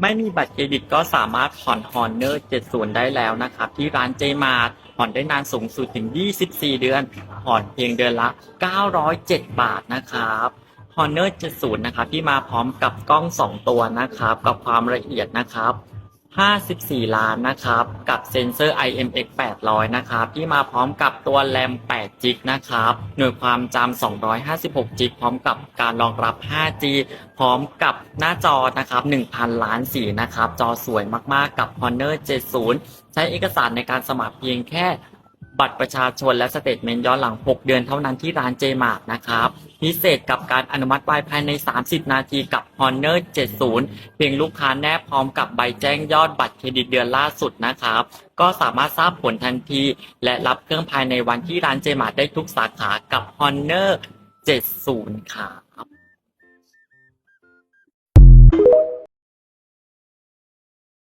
ไม่มีบัตรเครดิตก็สามารถผ่อนฮอนเนอร์70 ได้แล้วนะครับ ที่ร้านเจมาร์ผ่อนได้นานสูงสุดถึง 24 เดือน ผ่อนเพียงเดือนละ 907 บาทนะครับ Honor 70 นะครับที่มาพร้อมกับกล้อง 2 ตัวนะครับ กับความละเอียดนะครับ 54 ล้านนะครับ กับเซ็นเซอร์ IMX 800 นะครับ ที่มาพร้อมกับตัวแรม8 g b นะครับ หน่วยความจำ 256 g b พร้อมกับการรองรับ 5G พร้อมกับหน้าจอนะครับ 1,000 ล้านสีนะครับ จอสวยมากๆกับ Honor 70 ใช้เอกสารในการสมัครเพียงแค่บัตรประชาชนและสเตทเมนต์ย้อนหลัง 6 เดือนเท่านั้นที่ร้าน JMart นะครับ พิเศษกับการอนุมัติไวภายใน 30 นาทีกับ Honor 70 เพียงลูกค้าแนบพร้อมกับใบแจ้งยอดบัตรเครดิตเดือนล่าสุดนะครับ ก็สามารถทราบผลทันที และรับเครื่องภายในวันที่ร้านเจมาร์ได้ทุกสาขากับ Honor 70ค่ะ